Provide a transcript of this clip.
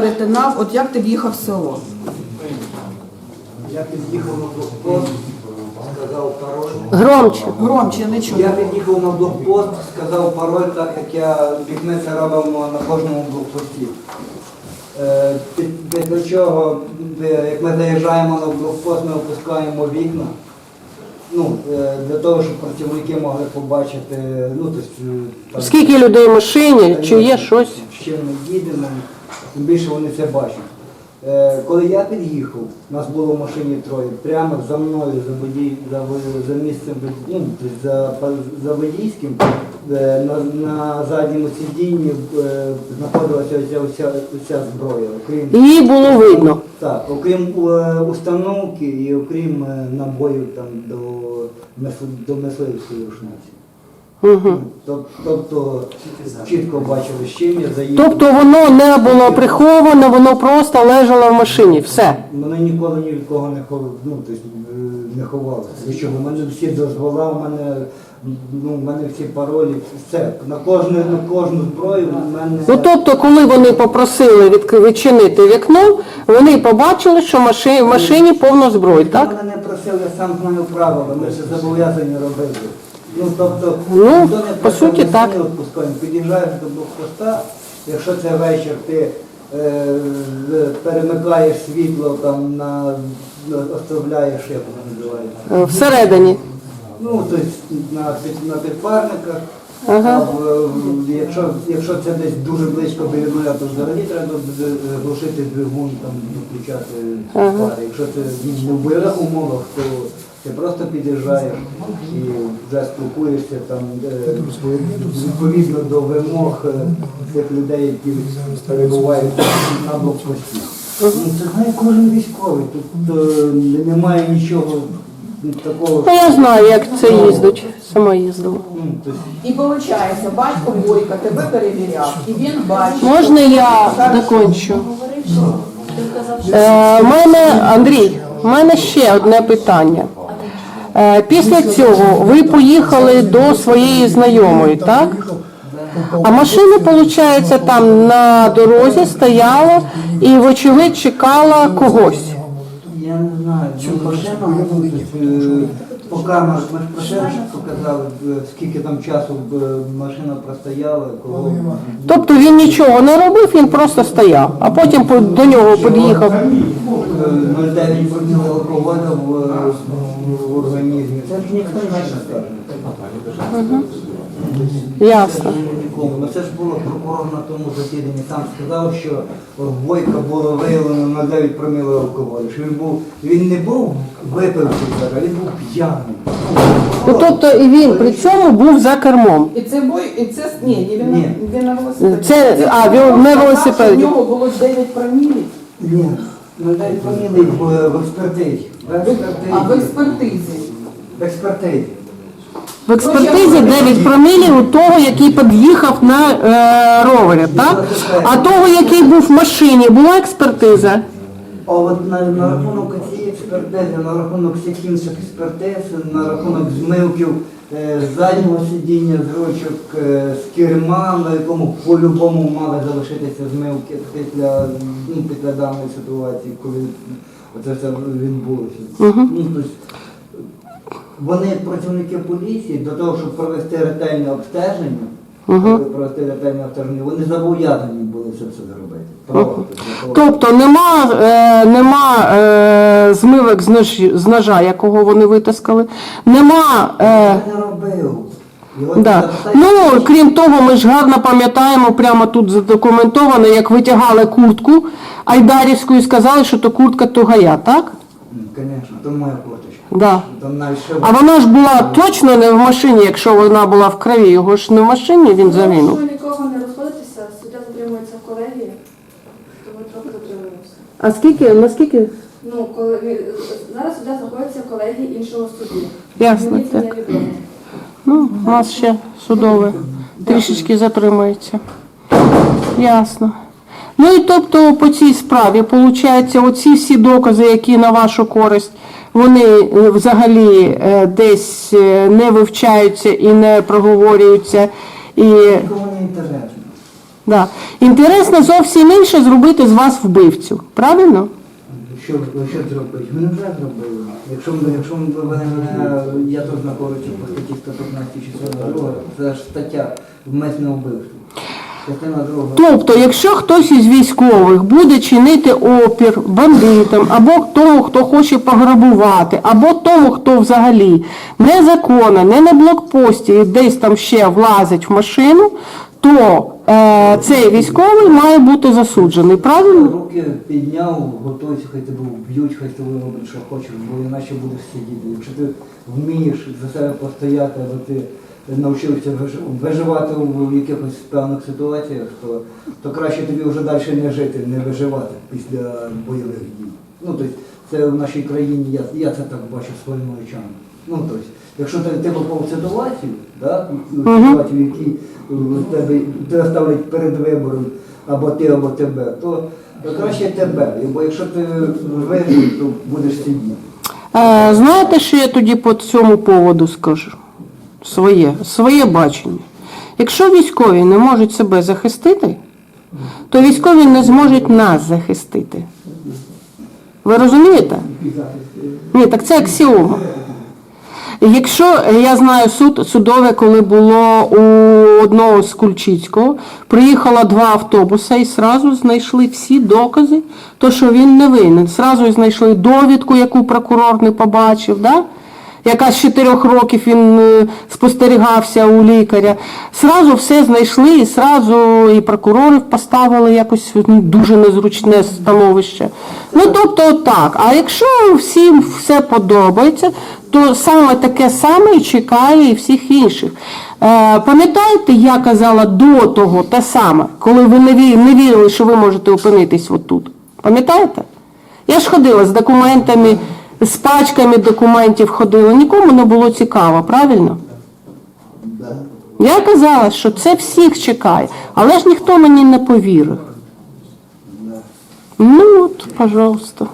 перетинав, от як ти в'їхав в село? Я під'їхав на блокпост, сказав пароль. Громче. Громче, я не чую. Я під'їхав на блокпост, сказав пароль, так як я, ми це робимо на кожному блокпості. Е, під- Після чого, е, як ми заїжджаємо на блокпост, ми опускаємо вікна. Ну, е, для того, щоб працівники могли побачити, ну, тобто, е, там, Скільки людей в машині, чи є щось? з чим ми їдемо, тим більше вони це бачать. Е, Коли я під'їхав, нас було в машині троє, прямо за мною, за, водій, за, за місцем, ну, за, за водійським, е, на, на задньому сидінні е, знаходилася оця, оця, оця зброя. Окрім, Її було видно. так, окрім установки і окрім набоїв там, до, до мисливської рушниці. Угу. Тоб- Тобто чітко бачили, з чим я заїхав. Тобто воно не було приховане, воно просто лежало в машині. Все. Мене ніколи ні від кого не ховали, ну, тобто, е, не ховалося. Що, у мене всі дозвола, у мене, ну, у мене всі паролі, все. На кожну, на кожну зброю у мене. Ну тобто, коли вони попросили відк- відчинити вікно, вони побачили, що маши- в машині повно зброї, так? Мене не просили, я сам знаю правила, ми це зобов'язані робити. Ну, тобто, Ну, ніхто не по суті, ми так. відпускаємо. Під'їжджаєш до блокпоста, якщо це вечір, ти е, з- перемикаєш світло, там, на, на- оставляєш, як воно називається. Е, Всередині. Ну, тобто на, під- на підпарниках. Ага. В- якщо, якщо це десь дуже близько біля нуля, то взагалі треба глушити двигун, там, включати Ага. пари. Якщо це в бойових умовах, то ти просто під'їжджаєш і вже спілкуєшся там е, відповідно до вимог е, тих людей, які перебувають на блокпості. Ну, Це знає кожен військовий. Тут е, немає нічого такого. Ну я знаю, як це їздить. Сама їздила. Ну, І виходить, батько Бойка тебе перевіряв, і він бачив. Можна я докончу? Е, мене, Андрій, у мене ще одне питання. Е, після цього ви поїхали до своєї знайомої, так? А машина, виходить, там на дорозі стояла і, вочевидь, чекала когось. Я не знаю, ну, машина, ну, тобто, е, по камерах ми ж про показали, е, скільки там часу е, машина простояла, кого. Тобто він нічого не робив, він просто стояв, а потім до нього під'їхав. Е, 0,9 проміл алкоголю в, е, в організмі. Це ж ніхто не скаже. Ясно. Ну це ж було прокурор на тому засіданні. Сам сказав, що Бойка було виявлено на 9 проміл алкоголю. Що він був, він не був випивший, а він був п'яний. Ну, тобто і він при цьому був за кермом. І це бой, і це ні, ні, він, Ні. він на велосипеді. Це- а, він на велосипеді. що нього було 9 промілів, Ні, ну дай поміли в, в експертизі. В експертизі. а в експертизі. В експертизі. В експертизі 9 промілів у того, який під'їхав на е, ровері, так? А того, який був в машині, була експертиза. А от на, на рахунок цієї експертизи, на рахунок всіх інших експертиз, на рахунок змивків е, з заднього сидіння, з ручок, е, з керма, на якому по-любому мали залишитися змивки після, ну, після даної ситуації, коли оце все відбулося. Ну, тобто, вони працівники поліції до того, щоб провести ретельне обстеження, Мгм. провести ретельне обстеження, вони зобов'язані були це все зробити. Для Тобто нема, е, нема е, змивок з, нож, з ножа, якого вони витаскали. Нема. Е, Я не робив. Його Да. Ну, крім того, ми ж гарно пам'ятаємо, прямо тут задокументовано, як витягали куртку Айдарівську і сказали, що то куртка Тугая, так? Звісно, то моя курточка. Да. Там навіть ще А вона ж була точно не в машині, якщо вона була в крові. Його ж не в машині він загинув. Якщо нікого не розходитися, суддя затримується в колегії, то ми трохи затримуємося. А скільки, наскільки? Ну, коли він- зараз суддя знаходиться в колегії іншого суду. Ясно, Мені це так. невідомо. Ну, у нас ще судове трішечки затримається. Ясно. Ну і тобто по цій справі, виходить, оці всі докази, які на вашу користь, вони е, взагалі е, десь е, не вивчаються і не проговорюються. І нікому не інтересно. Да. Інтересно зовсім інше зробити з вас вбивцю. Правильно? Що, що зробити? Ми вже зробили. Якщо, ми- якщо мене, я тут знаходжуся по статті 115 частина друга, це ж стаття вмисне вбивство. Тобто, якщо хтось із військових буде чинити опір бандитам, або тому, хто хоче пограбувати, або тому, хто взагалі незаконно, не на блокпості, і десь там ще влазить в машину, то е, цей військовий має бути засуджений. Правильно? Руки підняв, готуйся, хай тебе вб'ють, хай тебе роблять, що хочеш, бо іначе будеш сидіти. Якщо ти вмієш за себе постояти, або ти навчився виживати в якихось певних ситуаціях, то, то краще тобі вже далі не жити, не виживати після бойових дій. Ну, тобто, це в нашій країні, я, я це так бачу своїми очами. Ну, тобто, якщо ти, ти попав в ситуацію, да, ситуацію, в якій тебе, тебе ставлять перед вибором або ти, або тебе, то, то краще тебе. Бо якщо ти вижив, то будеш сидіти. Е, знаєте, що я тоді по цьому поводу скажу? Своє, своє бачення. Якщо військові не можуть себе захистити, то військові не зможуть нас захистити. Ви розумієте? Ні, так це аксіома. Якщо я знаю суд судове, коли було у одного з Кульчицького, приїхало два автобуси і сразу знайшли всі докази, то що він не винен. Сразу знайшли довідку, яку прокурор не побачив. Да? Яка з 4 років він е, спостерігався у лікаря. Сразу все знайшли, і сразу і прокурорів поставили якось ну, дуже незручне становище. Ну тобто так. А якщо всім все подобається, то саме таке саме і чекає і всіх інших. Е, пам'ятаєте, я казала до того те саме, коли ви не ві- не вірили, що ви можете опинитись отут? Пам'ятаєте? Я ж ходила з документами, з пачками документів ходила, нікому не було цікаво, правильно? Я казала, що це всіх чекає, але ж ніхто мені не повірив. Ну от, пожалуйста.